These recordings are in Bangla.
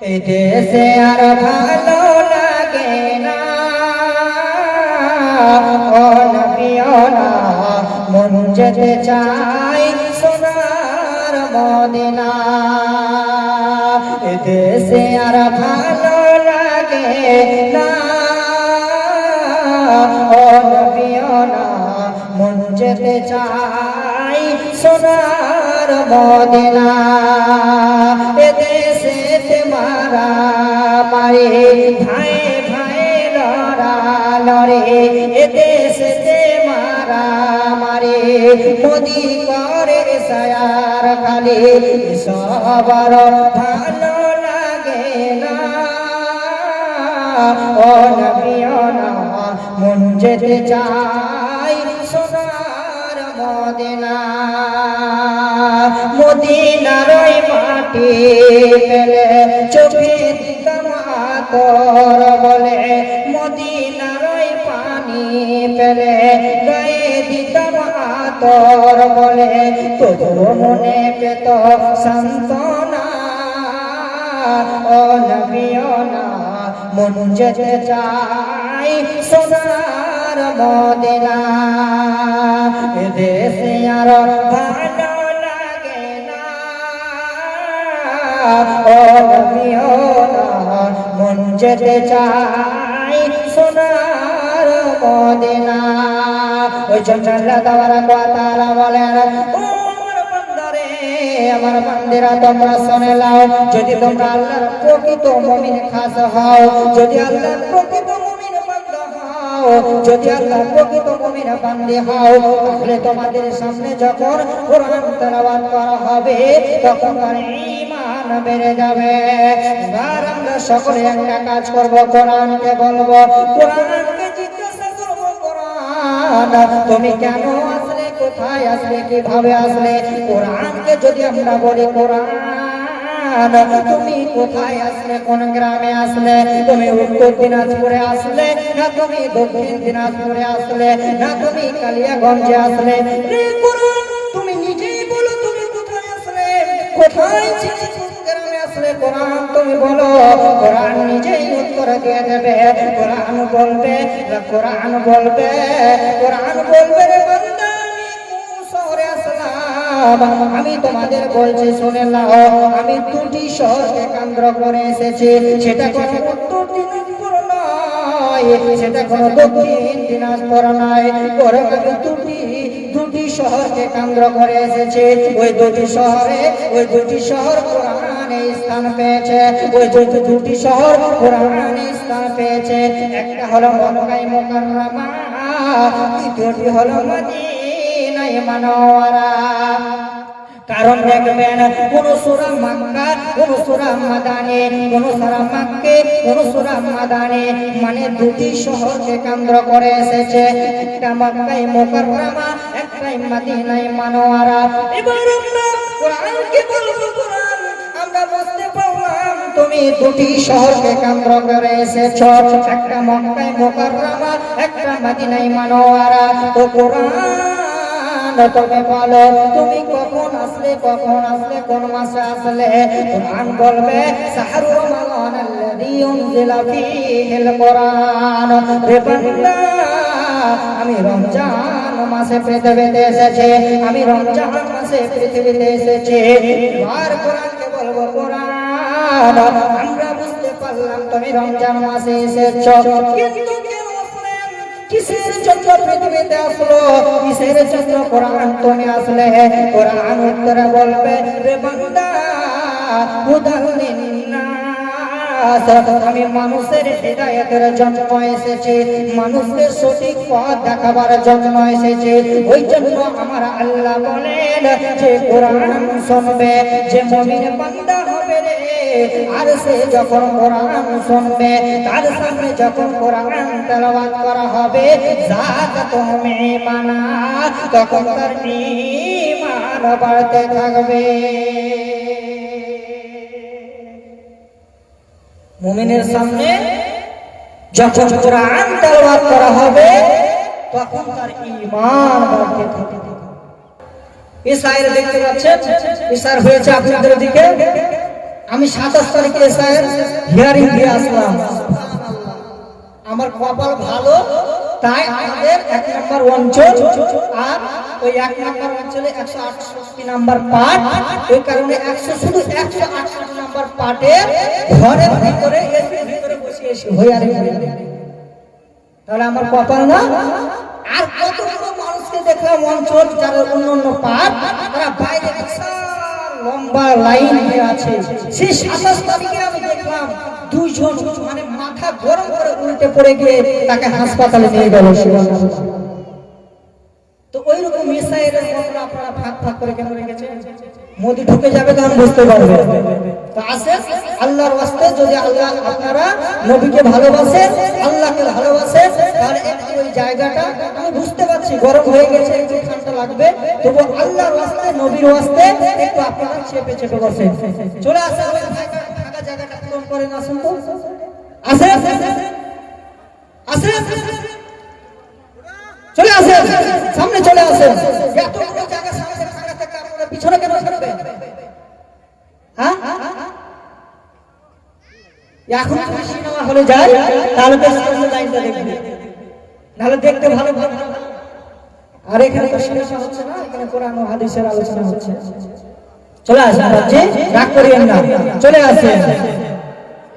দেশে আর ভালো লাগে না। ও নবিয়না মন যেতে চাই সোনার মদিনা। দেশে আর ভালো লাগে না। ও নবিয়না মন যেতে চাই সোনার মদিনা। মারা মারে ভাই ভাই, লড়া, লড়ে। এ দেশে মারা মারে। মোদি করে সায়ার খালি সবার ভালো লাগে না। ও নবিয়না মন যেতে সোনার মদিনা, মদিনার ওই মাটি পেলে চোখে দিতাম আতর বলে, মদিনার ওই পানি পেলে গায়ে দিতাম আতর বলে তবু মনে পেত সান্ত্বনা। ও নবিয়না মন যেতে চাই সোনার মদিনা দেশে আর ভালো লাগে না। ও নবিয়না মন যেতে চাই সোনার মদিনা ওই জন্য আল্লাহ তাবারাক বলেন আমার বান্দারে, তোমরা শুনে নাও। যদি তোমরা আল্লাহর প্রকৃত মুমিন খাস হও, যদি আল্লাহর প্রকৃত যদি আল্লাহর প্রকৃত হও, তাহলে তোমাদের সামনে যখন কোরআন তেলাওয়াত করা হবে, তখন তার বেড়ে যাবে। এবার আমরা সকলে একটা কাজ করব, কোরআনকে বলব। কোরআনকে জিজ্ঞাসা কোরআন, তুমি কেন আসলে, কোথায় আসলে, কীভাবে আসলে? কোরআনকে যদি আমরা বলি, কোরআন তুমি কোথায় আসলে? কোন গ্রামে আসলে? তুমি উত্তর দিনাজপুরে আসলে? না তুমি দক্ষিণ দিনাজপুরে আসলে? না তুমি কালিয়াগঞ্জে আসলে? তুমি নিজেই বলো তুমি কোথায় আসলে? কোথায় আসলে? কোরআন তুমি বলো। কোরআন নিজেই উত্তর দিয়ে দেবে। কোরআন বলবে কোরআন বলবে? কোরআন বলবে রে বান্দা। আমি তোমাদের বলছি শুনে নাও আমি দুটি শহরকে কেন্দ্র করে এসেছি। সেটা কোনো উত্তর দিনাজপুর নয়, সেটা কোনো দক্ষিণ দিনাজপুর নয়, বরং আমি দুটি দুটি শহরকে কেন্দ্র করে এসেছি। ওই দুটি শহরে, ওই দুটি শহর কোরআনে স্থান পেয়েছে। ওই দুটি দুটি শহর কোরআনে স্থান পেয়েছে। একটা হলো মক্কায় মুকাররমা, দ্বিতীয়টি হলো মদিনায় মানওয়ারা কারণ দেখবেন, কোন সুরা মাক্কা, কোন সুরা মাদানে, কোন সুরা মাক্কে, কোন সুরা মাদানে মানে দুটি শহরকে কেন্দ্র করে এসেছে। একটা মক্কায় মুকাররমা, একটাই মদিনায় মানওয়ারা এবার আমরা কোরআনকে বলব, কোরআন? আমরা বুঝতে পারলাম, তুমি দুটি শহরকে কেন্দ্র করে এসেছ। একটা মক্কায় মুকাররমা, একটা মদিনায় মানওয়ারা তো কোরআন তুমি কখন আসলে কখন আসলে, কোন মাসে আসলে? কোরআন বলবে শাহরু রমাদান আল্লাযী উনজিলা ফীহিল আমি রমজান মাসে পৃথিবীতে এসেছি, আমি রমজান মাসে পৃথিবীতে এসেছি। আমরা বুঝতে পারলাম তুমি রমজান মাসে এসেছ, কিন্তু কেন আসলেন কিসের জন্য পৃথিবীতে আসলো, কিসের জন্য কোরআন তুমি আসলে? কোরআন উত্তরে বলবে, রে বান্দা, হুদাল লিন্নাস আমি মানুষের হৃদয়তের জন্য এসেছি। মানুষকে সঠিক পথ দেখাবার জন্য এসেছি। ওই জন্য আমার আল্লাহ বলেন যে, কোরআন শুনবে, যে মমিন বান্দা হবে রে। আর সে যখন কোরআন শুনবে, তার সামনে যখন কোরআন তেলাওয়াত করা হবে জাত তুমি মানা, তখন তার ঈমান বাড়তে থাকবে। মুমিনের সামনে যখন কোরআন তেলাওয়াত করা হবে, তখন তার ঈমান বাড়তে থাকে ইসাইর দেখতে পাচ্ছেন? ইসার হয়েছে আপনাদের দিকে। আমি সাতাশ তারিখে স্যার হিয়ারিং দিয়ে আসলাম। আমার কপাল ভালো। তাই আমাদের এক নম্বর অঞ্চল আর ওই এক নম্বর অঞ্চলে একশো আটষট্টি নাম্বার পার্ট। ওই কারণে একশো শুধু একশো আটষট্টি নাম্বার পার্টের ঘরের ভিতরে বসে এসে তাহলে আমার কপাল না? আর কতগুলো মানুষকে দেখলাম অঞ্চল যারা অন্য অন্য পার্ট, তারা বাইরে লম্বা লাইন দিয়ে আছে। সেই সাতাশ তারিখে আমি দেখলাম মানে মাথা গরম করে উল্টে পড়ে গিয়ে তাকে হাসপাতালে নিয়ে গেল তো ওই রকম ঢুকে যাবে বুঝতে আসে আল্লাহর যদি আল্লাহ আপনারা নবীকে ভালোবাসেন, আল্লাহকে ভালোবাসেন, তাহলে ওই জায়গাটা, আমি বুঝতে পারছি গরম হয়ে গেছে, একটু ঠান্ডা লাগবে তবু আল্লাহর ওয়াস্তে, নবীর একটু আপনারা চেপে চেপে বসেন। চলে আসেন করেন আসুন তো আসে আসে আসে। চলে আসেন সামনে চলে আপনারা পিছনে কেন হ্যাঁ? এখন সিনেমা হলে যায়, তাহলে তো সামনে লাইনটা দেখবে। দেখতে ভালো ভালো আর এখানে তো হচ্ছে না, এখানে কোরআন ও হাদিসের আলোচনা হচ্ছে। চলে আসেন রাগ করিয়েন না। চলে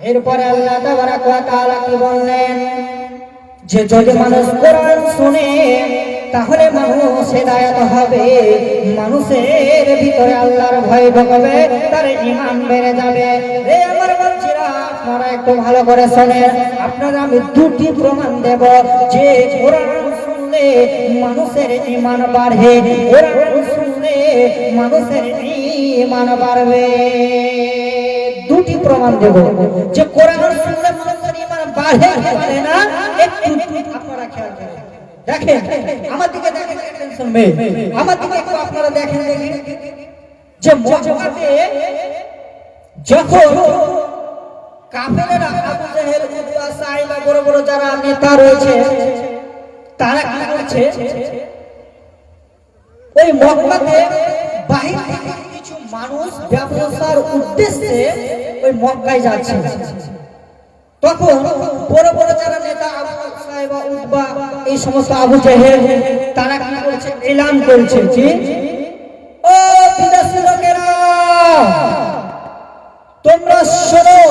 এরপরে আল্লাহ তাবারাক তাআলা কি বললেন? যে যদি মানুষ কোরআন শুনে, তাহলে মানুষ হেদায়ত হবে। মানুষের ভিতরে আল্লাহর ভয় ঢুকবে তার ইমান বেড়ে যাবে। রে আমার বাচ্চারা, আপনারা একটু ভালো করে শোনেন। আপনারা আমি দুটি প্রমাণ দেব। যে কোরআন শুনলে মানুষের ইমান বাড়ে কোরআন শুনলে মানুষের ইমান বাড়বে। প্রমাণ দেব যে কোরআন মানুষের ইমান বাড়ে না, একটু আপনারা খেয়াল করেন। দেখেন, আমার দিকে দেখেন attention মে আমার দিকে একটু আপনারা দেখেন যে যখন কাফেরেরা আবু জাহেল বড় বড় যারা নেতা রয়েছে, তারা কি করছে? ওই মক্কাতে বাহির থেকে মানুষ ব্যবসার উদ্দেশ্যে ওই মক্কায় যাচ্ছে। তখন বড় বড় যারা নেতা আবু উতবা, এই সমস্ত আবু জেহেল, তারা কি করছে? এলান করছে যে, ও বিদেশি লোকেরা, তোমরা শোনো,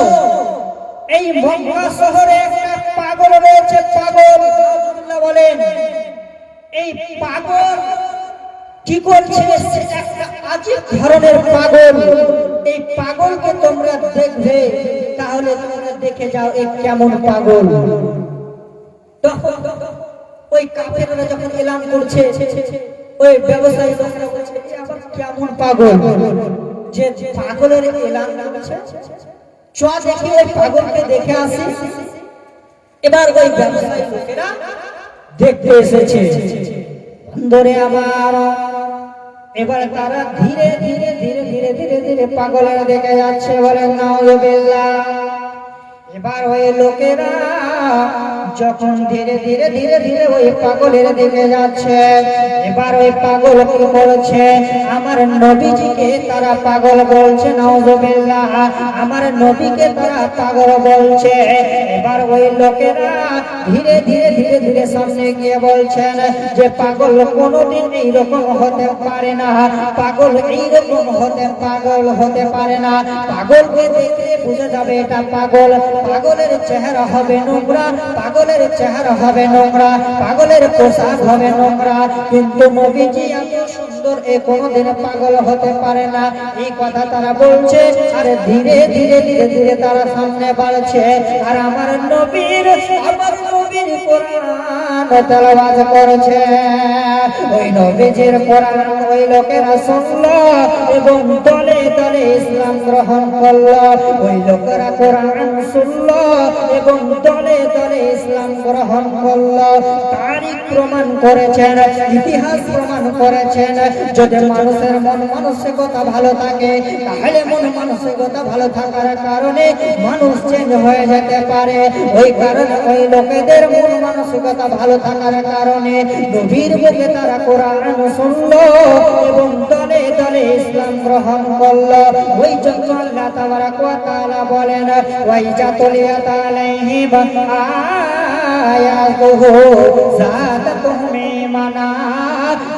এই মক্কা শহরে একটা পাগল রয়েছে, পাগল বলেন এই পাগল কি করছে একটা ধরনের পাগল। এই পাগলকে তোমরা দেখবে, তাহলে তোমরা দেখে যাও এই কেমন পাগল। ওই কাফেররা যখন এলান করছে, ওই ব্যবসায়ী লোকরা বলছে, "এ আবার কেমন পাগল? যে পাগলের এলান করছে। চ দেখি ওই পাগলকে দেখে আসি। এবার ওই ব্যবসায়ী লোকেরা দেখতে এসেছে। বন্ধরে আমার এবার তারা ধীরে ধীরে ধীরে ধীরে ধীরে ধীরে পাগলের দেখে যাচ্ছে বলেন নাউজুবিল্লাহ এবার হয়ে লোকেরা যখন ধীরে ধীরে ধীরে ধীরে ওই পাগলের দিকে যাচ্ছে, এবার ওই পাগল কি বলছে? আমার নবীজিকে তারা পাগল বলছে, নাউজুবিল্লাহ, আমার নবীকে তারা পাগল বলছে। এবার ওই লোকেরা ধীরে ধীরে ধীরে ধীরে সামনে গিয়ে বলছেন যে, পাগল কোনোদিন এইরকম হতে পারে না, পাগল এইরকম হতে, পাগল হতে পারে না। পাগলকে দেখে বুঝে যাবে এটা পাগল। পাগলের চেহারা হবে নোংরা পাগলের চেহারা হবে নোংরা, পাগলের পোশাক হবে নোংরা। কিন্তু নবীজি সুন্দর, এ কোনোদিন পাগল হতে পারে না। এই কথা তারা বলছে, আর ধীরে ধীরে ধীরে ধীরে তারা সামনে বাড়ছে। আর আমার নবীর আমার নবীর কোরআন তেলাওয়াত করছে। ওই নবীজির কোরআন ওই লোকেরা শুনলো এবং দলে দলে ইসলাম গ্রহণ করল। ওই লোকেরা কোরআন শুনলো এবং দলে দলে ইসলাম গ্রহণ করল। তারিখ প্রমাণ করেছেন, ইতিহাস প্রমাণ করেছেন। যদি মানুষের মন মানসিকতা ভালো থাকে, তাহলে মন মানসিকতা ভালো থাকার কারণে মানুষ চেঞ্জ হয়ে যেতে পারে। ওই কারণে ওই লোকেদের মন মানসিকতা ভালো থাকার কারণে নবীর মুখে তারা কোরআন শুনলো এবং দলে দলে ইসলাম গ্রহণ করল। ওই জন্য আল্লাহ তাবারাক ওয়া তাআলা বলেন ওয়াইজা তুলিয়াত আলাইহিম আয়াতুহু যাদাতুহুম ঈমানা।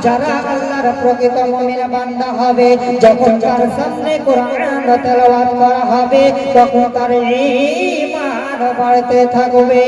যারা আল্লাহর প্রকৃত বান্দা হবে, যখন তার সামনে কোরআন তেলাওয়াত করা হবে, তখন তার ঈমান বাড়তে থাকবে।